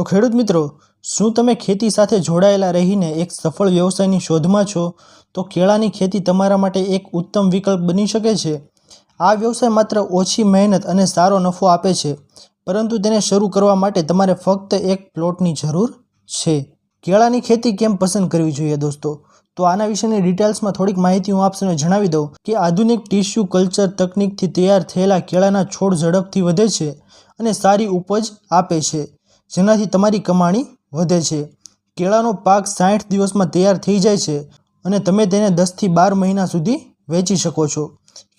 તો ખેડૂત મિત્રો, શું તમે ખેતી સાથે જોડાયેલા રહીને એક સફળ વ્યવસાયની શોધમાં છો? તો કેળાની ખેતી તમારા માટે એક ઉત્તમ વિકલ્પ બની શકે છે. આ વ્યવસાય માત્ર ઓછી મહેનત અને સારો નફો આપે છે, પરંતુ તેને શરૂ કરવા માટે તમારે ફક્ત એક પ્લોટની જરૂર છે. કેળાની ખેતી કેમ પસંદ કરવી જોઈએ દોસ્તો? તો આના વિશેની ડિટેલ્સમાં થોડીક માહિતી હું આપને જણાવી દઉં કે આધુનિક ટિશ્યુ કલ્ચર તકનિકથી તૈયાર થયેલા કેળાના છોડ ઝડપથી વધે છે અને સારી ઉપજ આપે છે. જેનાથી તમારી કમાણી વધે છે. કેળાનો પાક સાઠ દિવસમાં તૈયાર થઈ જાય છે અને તમે તેને દસથી બાર મહિના સુધી વેચી શકો છો.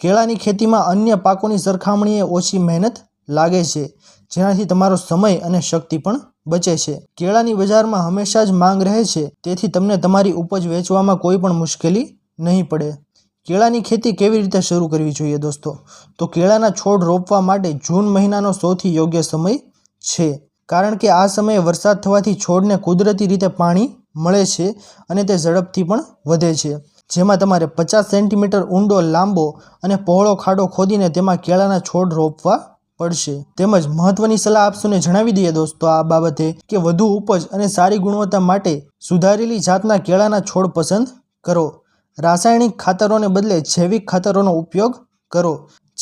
કેળાની ખેતીમાં અન્ય પાકોની સરખામણીએ ઓછી મહેનત લાગે છે, જેનાથી તમારો સમય અને શક્તિ પણ બચે છે. કેળાની બજારમાં હંમેશા જ માંગ રહે છે, તેથી તમને તમારી ઉપજ વેચવામાં કોઈ પણ મુશ્કેલી નહીં પડે. કેળાની ખેતી કેવી રીતે શરૂ કરવી જોઈએ દોસ્તો? તો કેળાના છોડ રોપવા માટે જૂન મહિનાનો સૌથી યોગ્ય સમય છે. કારણ કે આ સમયે વરસાદ થવાથી છોડને કુદરતી રીતે પાણી મળે છે અને તે ઝડપથી પણ વધે છે. જેમાં તમારે પચાસ સેન્ટીમીટર ઊંડો, લાંબો અને પહોળો ખાડો ખોદીને તેમાં કેળાના છોડ રોપવા પડશે. તેમજ મહત્વની સલાહ આપશોને જણાવી દઈએ દોસ્તો, આ બાબતે કે વધુ ઉપજ અને સારી ગુણવત્તા માટે સુધારેલી જાતના કેળાના છોડ પસંદ કરો. રાસાયણિક ખાતરોને બદલે જૈવિક ખાતરોનો ઉપયોગ કરો.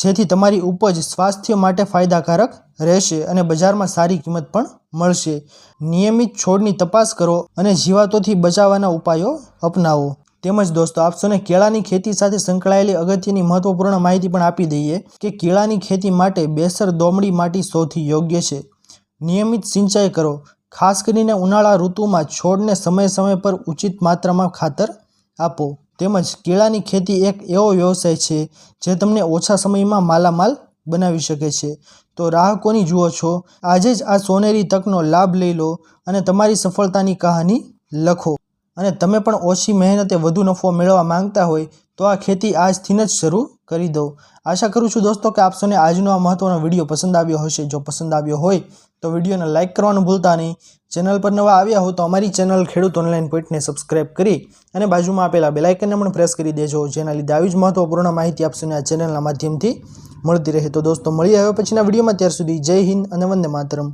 જેથી તમારી ઉપજ સ્વાસ્થ્ય માટે ફાયદાકારક રહેશે અને બજારમાં સારી કિંમત પણ મળશે. નિયમિત છોડની તપાસ કરો અને જીવાતોથી બચાવવાના ઉપાયો અપનાવો. તેમજ દોસ્તો આપસોને કેળાની ખેતી સાથે સંકળાયેલી અગત્યની મહત્વપૂર્ણ માહિતી પણ આપી દઈએ કે કેળાની ખેતી માટે બેસર દોમડી માટી સૌથી યોગ્ય છે. નિયમિત સિંચાઈ કરો. ખાસ કરીને ઉનાળા ઋતુમાં છોડને સમય સમય પર ઉચિત માત્રામાં ખાતર આપો. તેમજ કેળાની ખેતી એક એવો વ્યવસાય છે જે તમને ઓછા સમયમાં માલામાલ બનાવી શકે છે. તો રાહ જુઓ છો, આજે જ આ સોનેરી તકનો લાભ લઈ લો અને તમારી સફળતાની કહાની લખો. અને તમે પણ ઓછી મહેનતે વધુ નફો મેળવવા માંગતા હોય તો આ ખેતી આજથી જ શરૂ કરી દો આશા કરું છું દોસ્તો કે આપસોને આજનો આ મહત્વનો વીડિયો પસંદ આવ્યો હશે. જો પસંદ આવ્યો હોય તો વિડીયોને લાઇક કરવાનું ભૂલતા નહીં. ચેનલ પર નવા આવ્યા હો તો અમારી ચેનલ ખેડૂત ઓનલાઈન પોઈન્ટને સબસ્ક્રાઇબ કરી અને બાજુમાં આપેલા બેલાઇકનને પણ પ્રેસ કરી દેજો. જેના લીધે આવી જ મહત્વપૂર્ણ માહિતી આપશોને આ ચેનલના માધ્યમથી મળતી રહે. તો દોસ્તો, મળી આવ્યો પછીના વિડીયોમાં. ત્યાર સુધી જય હિન્દ અને વંદે માતરમ.